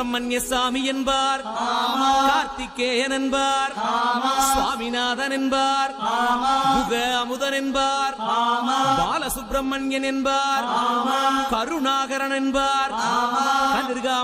சுப்பிரமணிய சாமி என்பார். கார்த்திகேயன் என்பார். சுவாமிநாதன் என்பார். முக அமுதன் என்பார். பாலசுப்பிரமணியன் என்பார். கருணாகரன் என்பார்.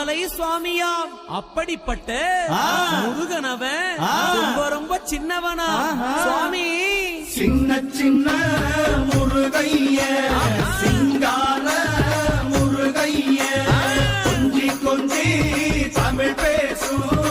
அண்ணாமலை சுவாமியாம் அப்படிப்பட்ட முருகனவன் ரொம்ப ரொம்ப சின்னவனா. சுவாமி. சின்ன சின்ன முருகைய சிங்கால முருகைய. கொஞ்சி கொஞ்சி தமிழ் பேசும்.